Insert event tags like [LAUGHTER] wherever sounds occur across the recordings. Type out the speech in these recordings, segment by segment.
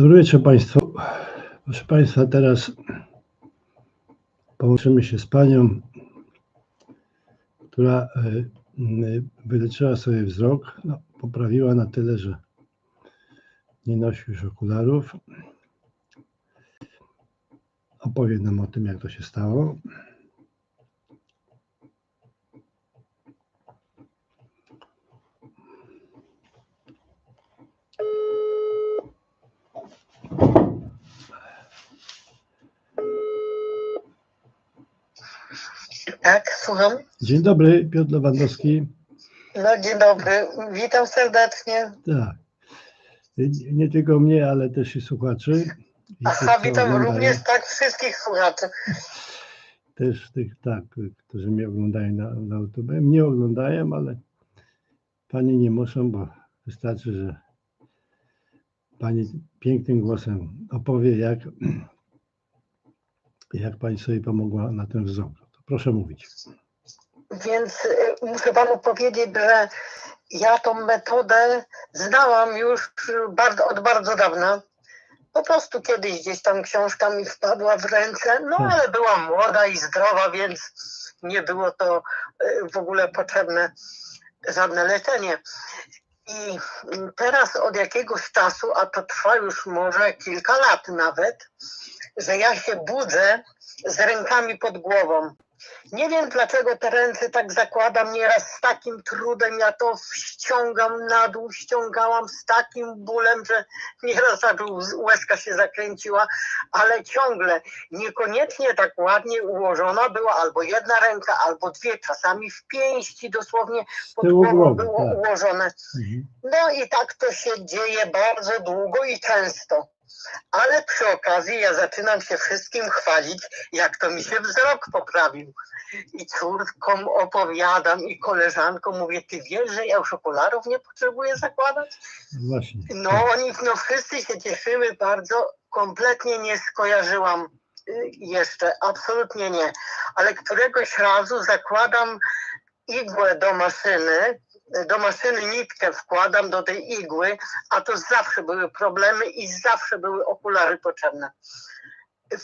Dobry wieczór Państwu. Proszę Państwa, teraz połączymy się z Panią, która e, m, wyleczyła sobie wzrok. No, poprawiła na tyle, że nie nosi już okularów. Opowie nam o tym, jak to się stało. Tak, słucham. Dzień dobry, Piotr Lewandowski. No dzień dobry, witam serdecznie. Tak. Nie- Nie tylko mnie, ale też i słuchaczy. I Aha, tych, witam oglądają. również tak wszystkich słuchaczy. Też tych, tak, którzy mnie oglądają na, na YouTube. Mnie oglądają, ale pani nie muszą, bo wystarczy, że pani pięknym głosem opowie, jak, jak pani sobie pomogła na ten wzrok. Proszę mówić. Więc y, muszę panu powiedzieć, że ja tą metodę znałam już bardzo, od bardzo dawna. Po prostu kiedyś gdzieś tam książka mi wpadła w ręce, no Hmm. ale byłam młoda i zdrowa, więc nie było to y, w ogóle potrzebne żadne leczenie. I teraz od jakiegoś czasu, a to trwa już może kilka lat nawet, że ja się budzę z rękami pod głową. Nie wiem dlaczego te ręce tak zakładam nieraz z takim trudem, ja to ściągam na dół, ściągałam z takim bólem, że nieraz łezka się zakręciła, ale ciągle niekoniecznie tak ładnie ułożona była albo jedna ręka, albo dwie, czasami w pięści dosłownie pod głową było tak. ułożone. Mhm. No i tak to się dzieje bardzo długo i często. Ale przy okazji ja zaczynam się wszystkim chwalić, jak to mi się wzrok poprawił. I córkom opowiadam i koleżankom mówię, ty wiesz, że ja już okularów nie potrzebuję zakładać? Właśnie. No oni, no wszyscy się cieszymy bardzo. Kompletnie nie skojarzyłam y, jeszcze, absolutnie nie. Ale któregoś razu zakładam igłę do maszyny, do maszyny nitkę wkładam do tej igły, a to zawsze były problemy i zawsze były okulary potrzebne.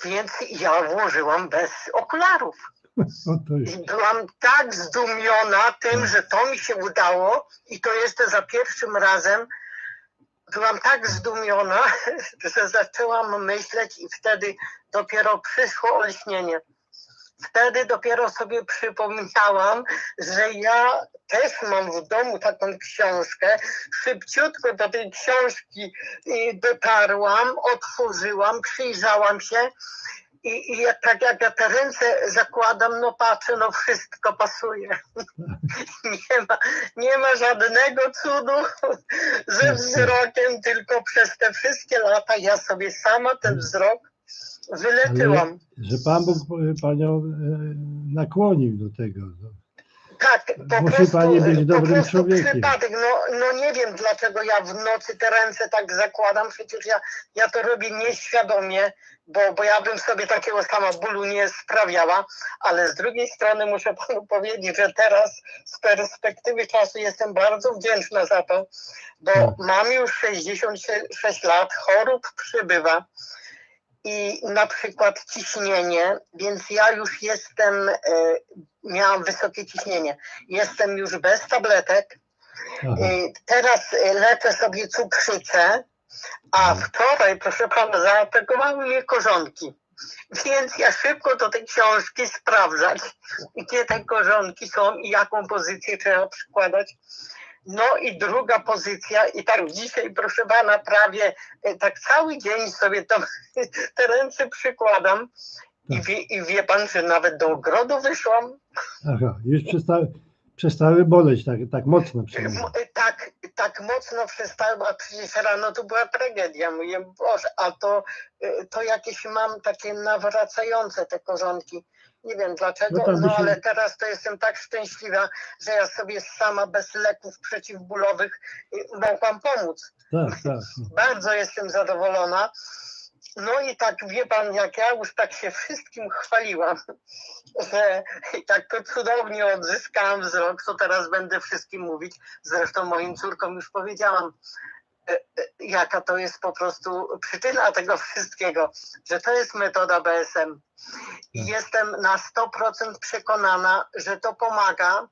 Więc ja włożyłam bez okularów. No. I byłam tak zdumiona tym, że to mi się udało i to jeszcze za pierwszym razem. Byłam tak zdumiona, [LAUGHS] że zaczęłam myśleć i wtedy dopiero przyszło olśnienie. Wtedy dopiero sobie przypomniałam, że ja też mam w domu taką książkę. Szybciutko do tej książki y, dotarłam, otworzyłam, przyjrzałam się i, i jak, tak jak ja te ręce zakładam, no patrzę, no wszystko pasuje. [LAUGHS] Nie ma, nie ma żadnego cudu ze wzrokiem, tylko przez te wszystkie lata ja sobie sama ten wzrok wyleczyłam. Że Pan Bóg e, Panią e, nakłonił do tego. no. Tak, po Musi prostu, pani być po dobrym prostu człowiekiem. przypadek. No, no nie wiem, dlaczego ja w nocy te ręce tak zakładam. Przecież ja, ja to robię nieświadomie, bo, bo ja bym sobie takiego sama bólu nie sprawiała. Ale z drugiej strony muszę panu powiedzieć, że teraz z perspektywy czasu jestem bardzo wdzięczna za to, bo Tak. mam już 66 lat, chorób przybywa i na przykład ciśnienie, więc ja już jestem, e, miałam wysokie ciśnienie. Jestem już bez tabletek. Aha. Teraz e, leczę sobie cukrzycę, a wczoraj, proszę pana, zaatakowały mnie korzonki. Więc ja szybko do tej książki sprawdzać, gdzie te korzonki są i jaką pozycję trzeba przykładać. No i druga pozycja, i tak dzisiaj, proszę pana, prawie e, tak cały dzień sobie tam [LAUGHS] te ręce przykładam. I wie, I wie pan, że nawet do ogrodu wyszłam. Aha, już przestały, przestały boleć tak, tak mocno przynajmniej. M- Tak, tak mocno przestałem, a przecież rano to była tragedia. Mówię, Boże, a to, to jakieś mam takie nawracające te korzonki. Nie wiem dlaczego, No tak no ale teraz to jestem tak szczęśliwa, że ja sobie sama bez leków przeciwbólowych y, mogłam pomóc. Tak, tak. Bardzo jestem zadowolona. No i tak wie pan, jak ja już tak się wszystkim chwaliłam, [LAUGHS] że tak to cudownie odzyskałam wzrok, to teraz będę wszystkim mówić. Zresztą moim córkom już powiedziałam, jaka to jest po prostu przyczyna tego [LAUGHS] wszystkiego, że to jest metoda BSM. I Tak. jestem na 100% przekonana, że to pomaga,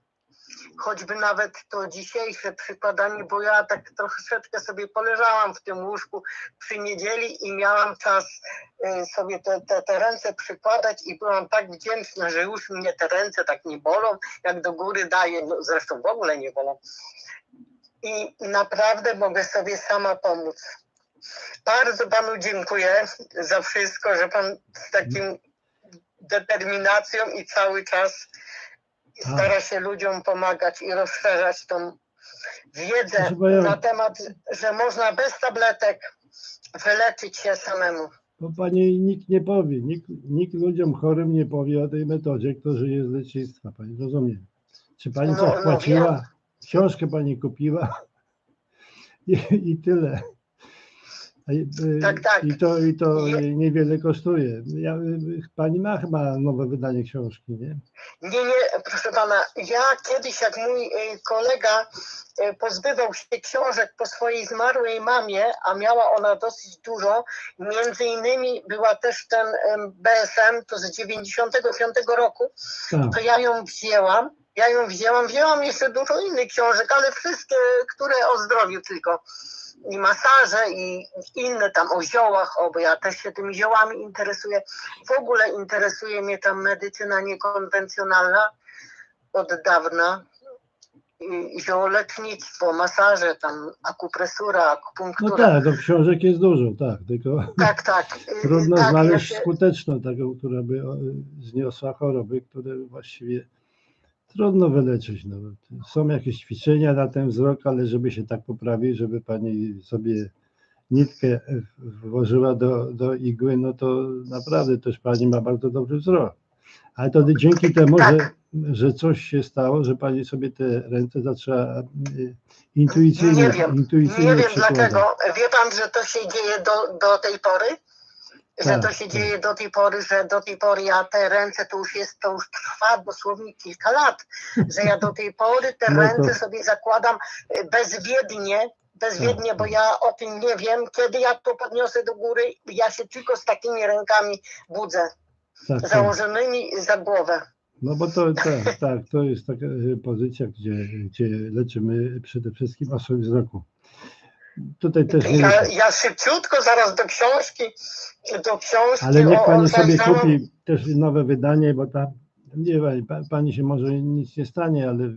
choćby nawet to dzisiejsze przykładanie, bo ja tak troszeczkę sobie poleżałam w tym łóżku przy niedzieli i miałam czas y, sobie te, te, te ręce przykładać i byłam tak wdzięczna, że już mnie te ręce tak nie bolą, jak do góry daję, no, zresztą w ogóle nie bolą. I naprawdę mogę sobie sama pomóc. Bardzo panu dziękuję za wszystko, że pan z takim determinacją i cały czas stara się ludziom pomagać i rozszerzać tą wiedzę na temat, że można bez tabletek wyleczyć się samemu. Bo pani nikt nie powie, nikt, nikt ludziom chorym nie powie o tej metodzie, kto żyje z lecznictwa. Pani rozumie? Czy pani No, coś no płaciła? Książkę pani kupiła? [LAUGHS] I, i tyle. I- y, Tak, tak. I to, i to niewiele kosztuje. Ja, y, pani ma chyba nowe wydanie książki, nie? Nie, nie, proszę pana, ja kiedyś jak mój y, kolega y, pozbywał się książek po swojej zmarłej mamie, a miała ona dosyć dużo, między innymi była też ten BSM, to z 95 roku, Tak. to ja ją wzięłam. Ja ją wzięłam, wzięłam jeszcze dużo innych książek, ale wszystkie, które o zdrowiu tylko. I masaże, i inne tam o ziołach, o, bo ja też się tymi ziołami interesuję. W ogóle interesuje mnie ta medycyna niekonwencjonalna od dawna. I ziołolecznictwo, masaże, tam akupresura, No akupunktura. tak, do książek jest dużo, tak, tylko tak, tak. [LAUGHS] trudno tak, znaleźć ja się- skuteczną taką, która by zniosła choroby, które właściwie trudno wyleczyć. No. Są jakieś ćwiczenia na ten wzrok, ale żeby się tak poprawić, żeby pani sobie nitkę włożyła do, do igły, no to naprawdę też pani ma bardzo dobry wzrok. Ale to dzięki temu, że, Tak. że coś się stało, że pani sobie te ręce zaczęła y, intuicyjnie, Nie wiem, intuicyjnie Nie wiem dlaczego. Wie pan, że to się dzieje do, do tej pory? Że Tak, to się tak. dzieje do tej pory, że do tej pory ja te ręce to już jest, to już trwa dosłownie kilka lat, że ja do tej pory te [LAUGHS] No ręce sobie zakładam e, bezwiednie, bezwiednie, Tak, bo tak. ja o tym nie wiem, kiedy ja to podniosę do góry, ja się tylko z takimi rękami budzę, Tak, tak. założonymi za głowę. No bo to tak, tak, to jest taka e, pozycja, gdzie, gdzie leczymy przede wszystkim osoby wzroku. Tutaj też Ja, ja szybciutko zaraz do książki, do książki ale niech pani sobie kupi też nowe wydanie, bo tam nie pani, pa- pani się może nic nie stanie, ale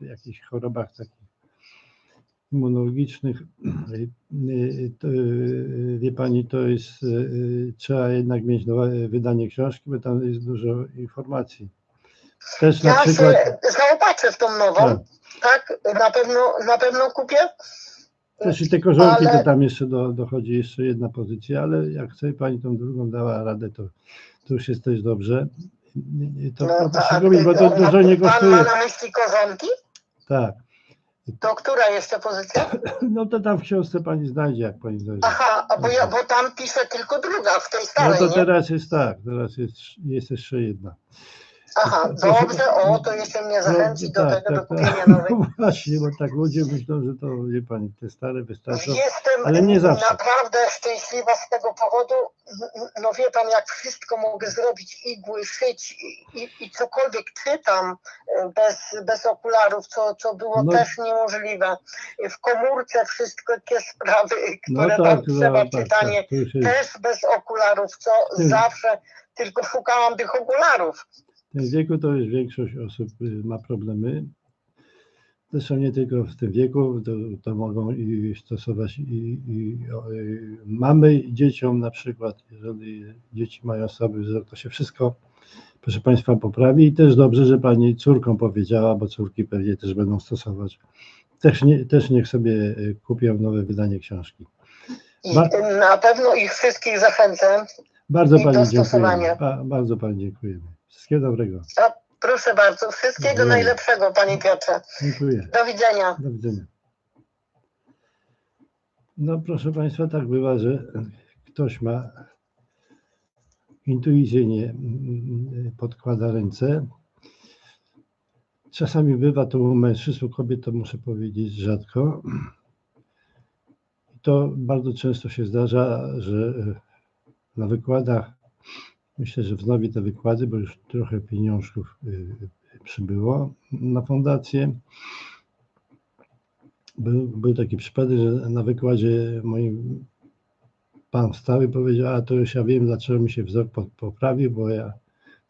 w jakichś chorobach takich immunologicznych, [CLEARS THROAT] y, y, to, y, wie pani, to jest, trzeba jednak mieć nowe wydanie książki, bo tam jest dużo informacji. Też na Ja przykład. się zaopatrzę w tą nową, Tak. tak? Na pewno, na pewno kupię. Też i te korzonki, Ale- to tam jeszcze do, dochodzi jeszcze jedna pozycja, ale jak sobie pani tą drugą dała radę, to, to już jest też dobrze. To, to proszę robić, bo to a- dużo nie Pan ma kosztuje. na myśli korzonki? Tak. To która jeszcze pozycja? [LAUGHS] No to tam w książce pani znajdzie, jak pani znajdzie. Aha, a bo, ja, bo tam piszę tylko druga, w tej No starej, to nie? teraz jest tak, teraz jest, jest jeszcze jedna. Aha, dobrze, o, to jeszcze mnie zachęci do tak, tego, do tak, kupienia tak. nowej. No [LAUGHS] Właśnie, bo tak ludzie myślą, że to, wie pani, te stare wystarczą. Jestem ale nie zawsze. naprawdę szczęśliwa z tego powodu. No wie pan, jak wszystko mogę zrobić, igły, szyć i, i, i cokolwiek czytam e, bez, bez okularów, co, co było No. też niemożliwe. W komórce wszystkie sprawy, No które tak, tam no, trzeba, tak, czytanie, tak, jest. też bez okularów, co zawsze tylko szukałam tych okularów. W tym wieku to już większość osób y, ma problemy. Zresztą nie tylko w tym wieku, to, to mogą i stosować i, i o, y, mamy dzieciom na przykład, jeżeli dzieci mają słaby wzrok, to się wszystko, proszę Państwa, poprawi i też dobrze, że Pani córką powiedziała, bo córki pewnie też będą stosować. Też, nie, też niech sobie y, kupią nowe wydanie książki. I Ba- na pewno ich wszystkich zachęcam. Bardzo I Pani dziękujemy. Ba, bardzo Pani dziękujemy. Wszystkiego dobrego. A proszę bardzo, wszystkiego Dziękuję. najlepszego, Panie Piotrze. Dziękuję. Do widzenia. Do widzenia. No proszę Państwa, tak bywa, że ktoś ma intuicyjnie mm, podkłada ręce. Czasami bywa to u mężczyzn, u kobiet to muszę powiedzieć rzadko. To bardzo często się zdarza, że na wykładach, myślę, że wznowi te wykłady, bo już trochę pieniążków e, przybyło na fundację. Był, był taki przypadek, że na wykładzie moim pan wstał i powiedział, a to już ja wiem, dlaczego mi się wzrok po- poprawił, bo ja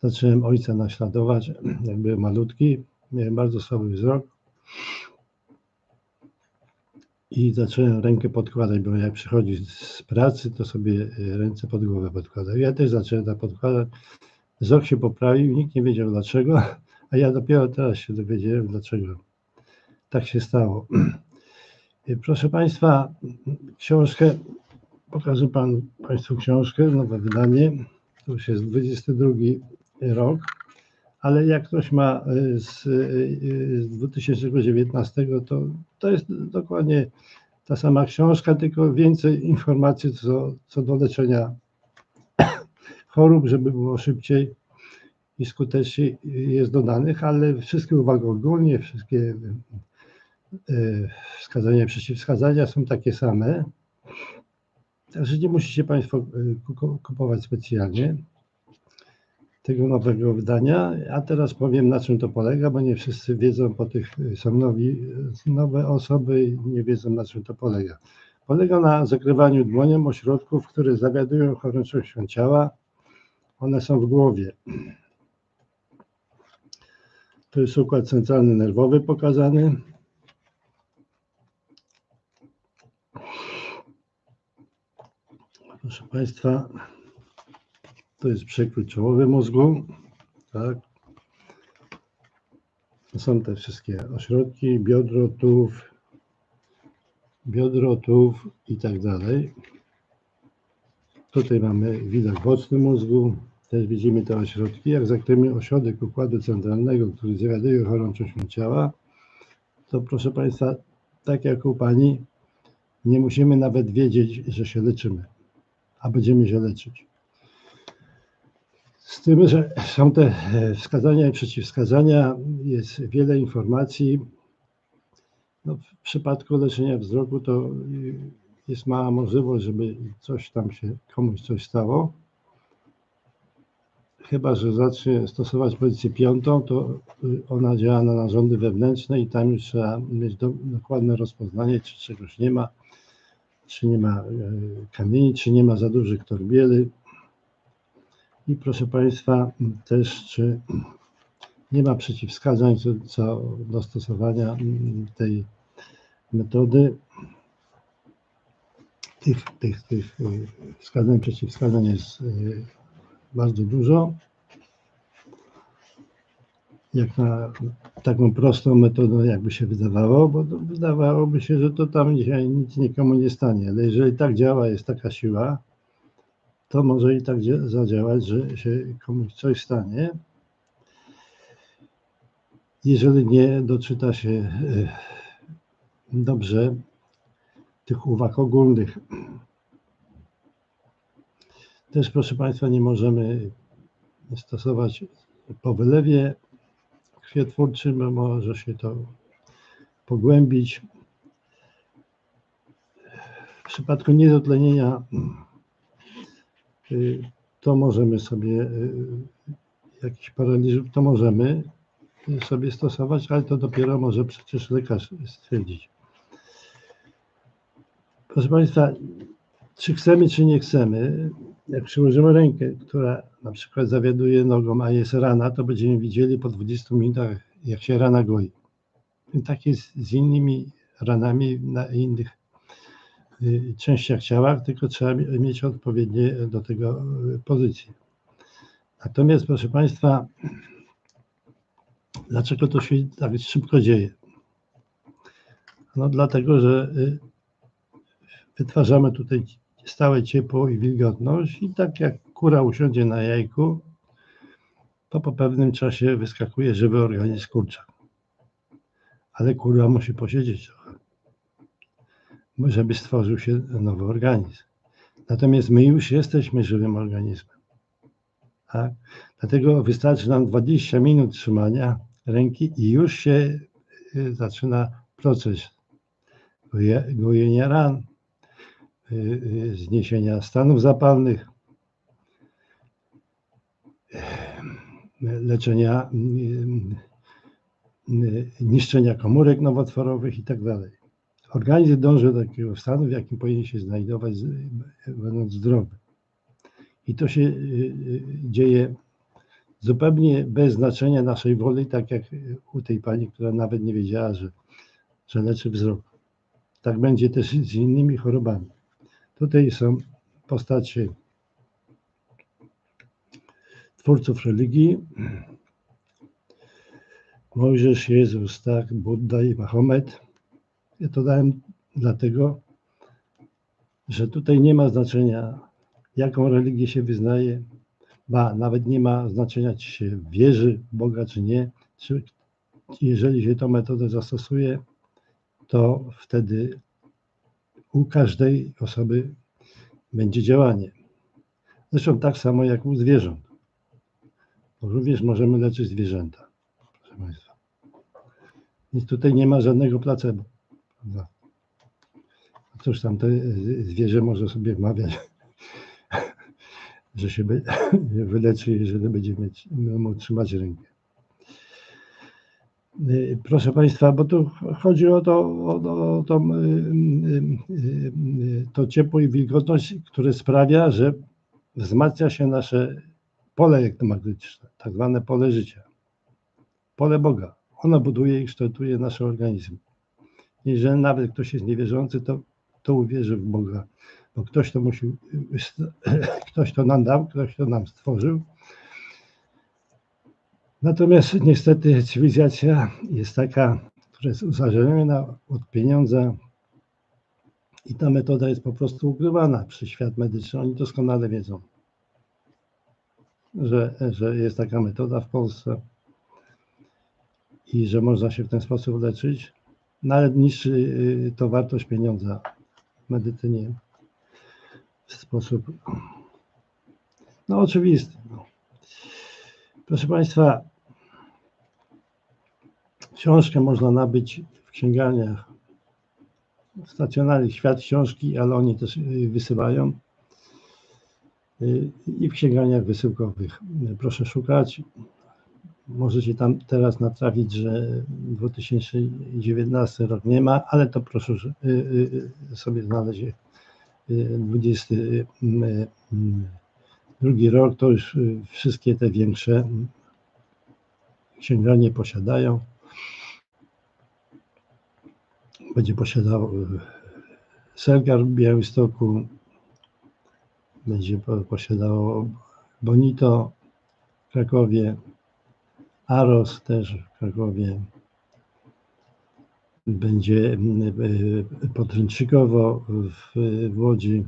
zacząłem ojca naśladować, [CLEARS THROAT] jak byłem malutki, miałem bardzo słaby wzrok i zacząłem rękę podkładać, bo jak przychodzi z pracy, to sobie e, ręce pod głowę podkładał. Ja też zacząłem tak podkładać. Wzrok się poprawił, nikt nie wiedział dlaczego, [LAUGHS] a ja dopiero teraz się dowiedziałem, dlaczego tak się stało. E, [CLEARS THROAT] Proszę Państwa, książkę, pokażę pan, Państwu książkę, nowe wydanie, to już jest 22 rok, ale jak ktoś ma y, z, y, z 2019, to, to jest dokładnie ta sama książka, tylko więcej informacji co, co do leczenia [COUGHS] chorób, żeby było szybciej i skuteczniej jest dodanych, ale wszystkie uwagi ogólnie, wszystkie y, wskazania przeciwwskazania są takie same. Także nie musicie Państwo y, ku- kupować specjalnie tego nowego wydania. A teraz powiem, na czym to polega, bo nie wszyscy wiedzą, po tych y, są nowi, nowe osoby i nie wiedzą, na czym to polega. Polega na zakrywaniu dłonią ośrodków, które zawiadują chorą częścią ciała. One są w głowie. To jest układ centralny nerwowy pokazany. Proszę Państwa, to jest przekrój czołowy mózgu. Tak. To są te wszystkie ośrodki, biodro, tułów, biodro, tułów i tak dalej. Tutaj mamy widok boczny mózgu. Też widzimy te ośrodki. Jak zakryjemy ośrodek układu centralnego, który zawiaduje chorą częścią ciała, to proszę Państwa, tak jak u Pani, nie musimy nawet wiedzieć, że się leczymy, a będziemy się leczyć. Z tym, że są te e, wskazania i przeciwwskazania, jest wiele informacji. No, w przypadku leczenia wzroku to y, jest mała możliwość, żeby coś tam się komuś coś stało. Chyba, że zacznie stosować pozycję piątą, to y, ona działa na narządy wewnętrzne i tam już trzeba mieć do, dokładne rozpoznanie, czy czegoś nie ma, czy nie ma e, kamieni, czy nie ma za dużych torbieli. I proszę Państwa, też czy nie ma przeciwwskazań co, co do stosowania tej metody. Tych, tych, tych y, wskazań, przeciwwskazań jest y, bardzo dużo. Jak na taką prostą metodę, jakby się wydawało, bo wydawałoby się, że to tam dzisiaj nic nikomu nie stanie, ale jeżeli tak działa, jest taka siła, to może i tak dzia- zadziałać, że się komuś coś stanie. Jeżeli nie doczyta się e, dobrze tych uwag ogólnych. Też, proszę Państwa, nie możemy stosować po wylewie krwiotwórczym, może się to pogłębić. W przypadku niedotlenienia to możemy sobie y, jakiś paraliż, to możemy sobie stosować, ale to dopiero może przecież lekarz stwierdzić. Proszę Państwa, czy chcemy, czy nie chcemy, jak przyłożymy rękę, która na przykład zawiaduje nogą, a jest rana, to będziemy widzieli po 20 minutach, jak się rana goi. I tak jest z innymi ranami na innych y, częściach ciała, tylko trzeba mi- mieć odpowiednie do tego y, pozycje. Natomiast, proszę Państwa, dlaczego to się tak szybko dzieje? No dlatego, że y, wytwarzamy tutaj stałe ciepło i wilgotność i tak jak kura usiądzie na jajku, to po pewnym czasie wyskakuje żywy organizm kurczak. Ale kura musi posiedzieć trochę, żeby stworzył się nowy organizm. Natomiast my już jesteśmy żywym organizmem. Tak? Dlatego wystarczy nam 20 minut trzymania ręki i już się y, zaczyna proces goje- gojenia ran. y, y, zniesienia stanów zapalnych, leczenia niszczenia komórek nowotworowych i tak. Organizm dąży do takiego stanu, w jakim powinien się znajdować, będąc zdrowy. I to się y, y, dzieje zupełnie bez znaczenia naszej woli, tak jak u tej pani, która nawet nie wiedziała, że, że leczy wzrok. Tak będzie też z innymi chorobami. Tutaj są postacie twórców religii. Mojżesz, Jezus, tak, Buddha i Mahomet. Ja to dałem dlatego, że tutaj nie ma znaczenia, jaką religię się wyznaje, ba, nawet nie ma znaczenia, czy się wierzy w Boga, czy nie. Czy, jeżeli się tą metodę zastosuje, to wtedy u każdej osoby będzie działanie. Zresztą tak samo jak u zwierząt. Bo również możemy leczyć zwierzęta, proszę Państwa. Więc tutaj nie ma żadnego placebo. A Cóż tam te y, zwierzę może sobie wmawiać, że się wy- [LAUGHS] wyleczy, jeżeli będzie mieć, mógł trzymać rękę. Y, Proszę Państwa, bo tu chodzi o to, o, o, o tą, y, y, to ciepło i wilgotność, które sprawia, że wzmacnia się nasze pole elektromagnetyczne, tak zwane pole życia. Pole Boga. Ono buduje i kształtuje nasze organizmy. Jeżeli nawet ktoś jest niewierzący, to, to uwierzy w Boga, bo ktoś to musi, [CLEARS THROAT] ktoś to nam dał, ktoś to nam stworzył. Natomiast niestety cywilizacja jest taka, która jest uzależniona od pieniądza i ta metoda jest po prostu ukrywana przez świat medyczny. Oni doskonale wiedzą, że, że jest taka metoda w Polsce i że można się w ten sposób leczyć. Nawet niższy y, to wartość pieniądza w medycynie w sposób no oczywisty. No. Proszę Państwa, książkę można nabyć w księgarniach stacjonarnych Świat Książki, ale oni też y, wysyłają y, i w księgarniach wysyłkowych. Proszę szukać. Możecie tam teraz natrafić, że 2019 rok nie ma, ale to proszę y, y, y, sobie znaleźć y, 22 rok, to już wszystkie te większe mm, księgarnie posiadają. Będzie posiadał Selgar w Białymstoku, będzie po- posiadało Bonito w Krakowie, Aros też w Krakowie, będzie y, podręcznikowo w, Łodzi.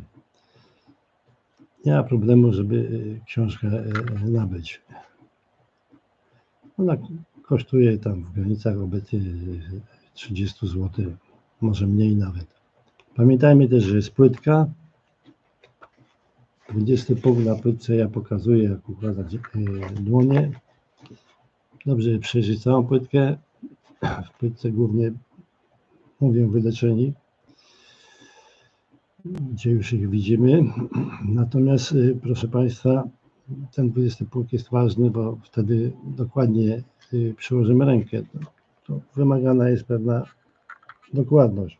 Nie ma problemu, żeby y, książkę y, nabyć. Ona kosztuje tam w granicach obecnie y, 30 zł, może mniej nawet. Pamiętajmy też, że jest płytka. 20 punkt na płytce ja pokazuję, jak układać dłonie. Dobrze przejrzeć całą płytkę. W płytce głównie mówię wyleczeni, gdzie już ich widzimy. Natomiast y, proszę Państwa, ten 20 punkt jest ważny, bo wtedy dokładnie y, przyłożymy rękę. To, wymagana jest pewna dokładność.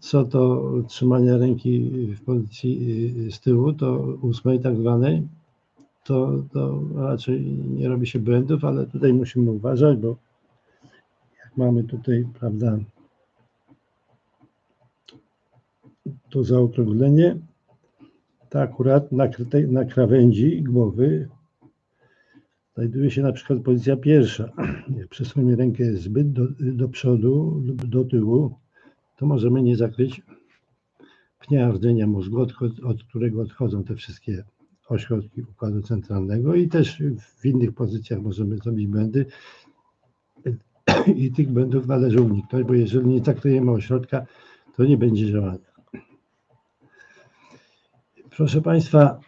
Co to trzymanie ręki w pozycji y, z tyłu, to ósmej tak zwanej, to, to raczej nie robi się błędów, ale tutaj musimy uważać, bo jak mamy tutaj, prawda, to zaokrąglenie, to akurat na, na krawędzi głowy znajduje się na przykład pozycja pierwsza. [CLEARS THROAT] Jak przesuniemy rękę zbyt do, do przodu lub do tyłu, to możemy nie zakryć pnia rdzenia mózgu, od, od którego odchodzą te wszystkie ośrodki układu centralnego i też w innych pozycjach możemy zrobić błędy [CLEARS THROAT] i tych błędów należy uniknąć, bo jeżeli nie zakryjemy ośrodka, to nie będzie działania. Proszę Państwa,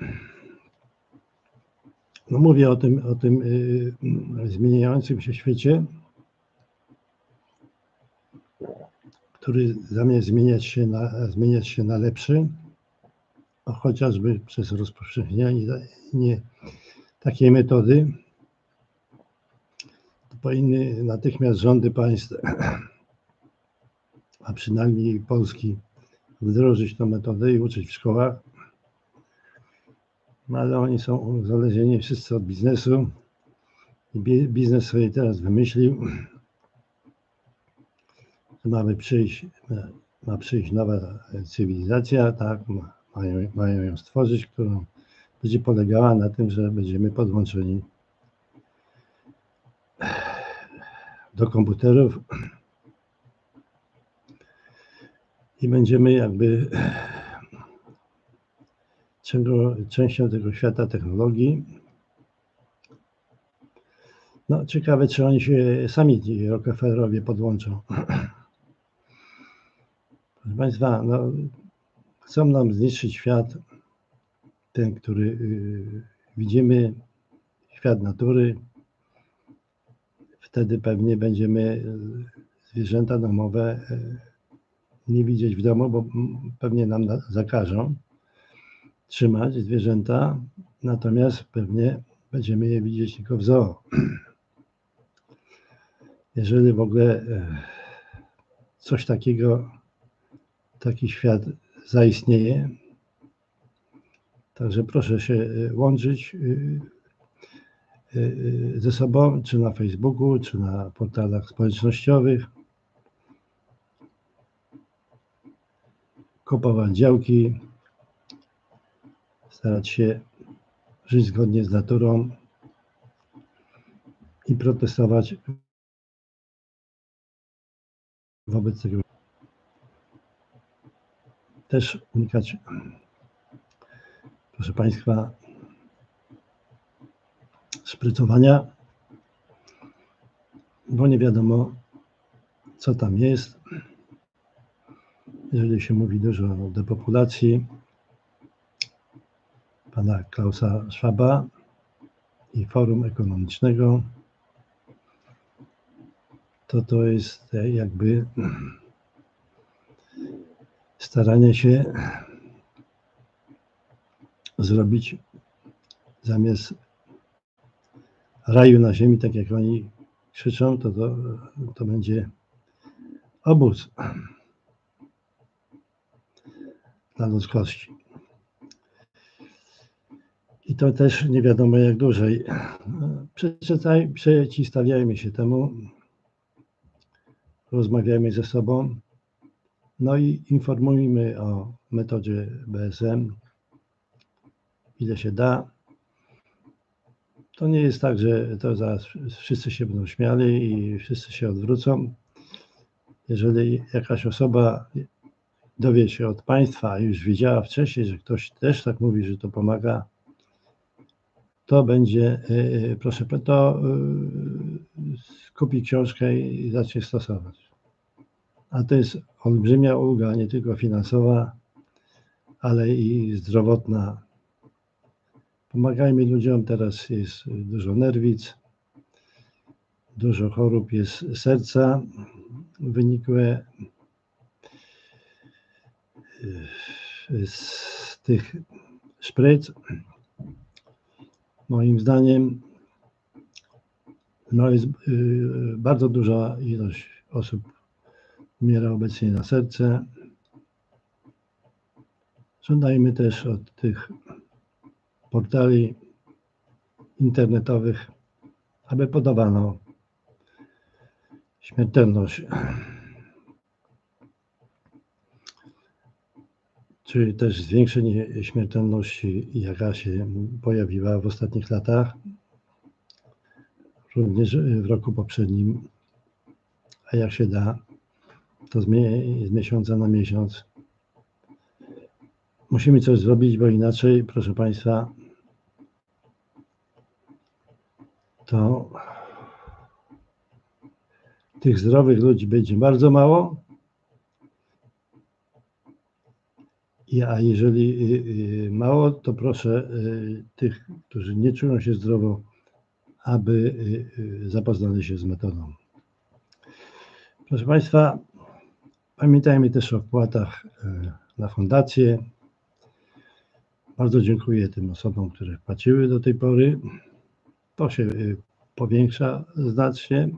no mówię o tym, o tym y, zmieniającym się świecie. który zamiast zmieniać się na, zmieniać się na lepszy, chociażby przez rozpowszechnianie nie, takiej metody, to powinny natychmiast rządy państw, a przynajmniej Polski, wdrożyć tę metodę i uczyć w szkołach. No ale oni są uzależnieni wszyscy od biznesu. I bi- biznes sobie teraz wymyślił, że mamy przyjść, ma przyjść nowa cywilizacja, tak, ma- mają, mają ją stworzyć, którą będzie polegała na tym, że będziemy podłączeni do komputerów i będziemy jakby częścią tego świata technologii. No, ciekawe, czy oni się sami ci Rockefellerowie podłączą. Proszę Państwa, no, chcą nam zniszczyć świat, ten, który y, widzimy, świat natury. Wtedy pewnie będziemy y, zwierzęta domowe y, nie widzieć w domu, bo pewnie nam na- zakażą trzymać zwierzęta, natomiast pewnie będziemy je widzieć tylko w zoo. Jeżeli w ogóle coś takiego, taki świat zaistnieje, także proszę się e, łączyć y, y, y, ze sobą, czy na Facebooku, czy na portalach społecznościowych. Kupować działki, starać się żyć zgodnie z naturą i protestować wobec tego. Też unikać, proszę Państwa, szprycowania, bo nie wiadomo, co tam jest. Jeżeli się mówi dużo o depopulacji, pana Klausa Schwaba i Forum Ekonomicznego, to to jest e, jakby staranie się zrobić zamiast raju na ziemi, tak jak oni krzyczą, to, to, to będzie obóz dla ludzkości. I to też nie wiadomo jak dłużej. Przeczytaj, przeciwstawiajmy się temu, rozmawiajmy ze sobą, no i informujmy o metodzie BSM, ile się da. To nie jest tak, że to zaraz wszyscy się będą śmiali i wszyscy się odwrócą. Jeżeli jakaś osoba dowie się od państwa, już wiedziała wcześniej, że ktoś też tak mówi, że to pomaga, to będzie, y, proszę, to y, kupi książkę i zacznie stosować. A to jest olbrzymia ulga, nie tylko finansowa, ale i zdrowotna. Pomagajmy ludziom, teraz jest dużo nerwic, dużo chorób jest serca, wynikłe z tych szpryc. Moim zdaniem no jest y, bardzo duża ilość osób umiera obecnie na serce. Żądajmy też od tych portali internetowych, aby podawano śmiertelność, czy też zwiększenie śmiertelności, jaka się pojawiła w ostatnich latach, również w roku poprzednim, a jak się da, to z, mie- z miesiąca na miesiąc. Musimy coś zrobić, bo inaczej, proszę Państwa, to tych zdrowych ludzi będzie bardzo mało. A jeżeli y, y, mało, to proszę y, tych, którzy nie czują się zdrowo, aby zapoznali się z metodą. Proszę Państwa, Pamiętajmy też o wpłatach e, na fundację. Bardzo dziękuję tym osobom, które wpłaciły do tej pory. To się y, powiększa znacznie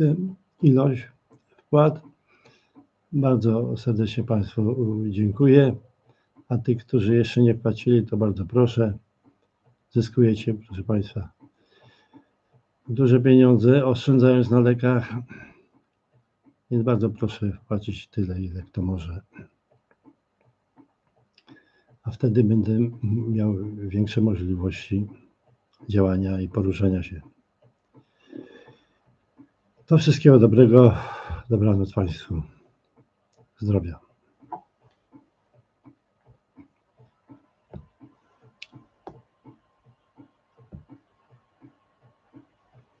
y, ilość wpłat. Bardzo serdecznie Państwu dziękuję. A tych, którzy jeszcze nie płacili, to bardzo proszę. Zyskujecie, proszę Państwa, duże pieniądze, oszczędzając na lekach. Więc bardzo proszę wpłacić tyle, ile kto może. A wtedy będę miał większe możliwości działania i poruszania się. To wszystkiego dobrego. Dobranoc Państwu. Zdrowia.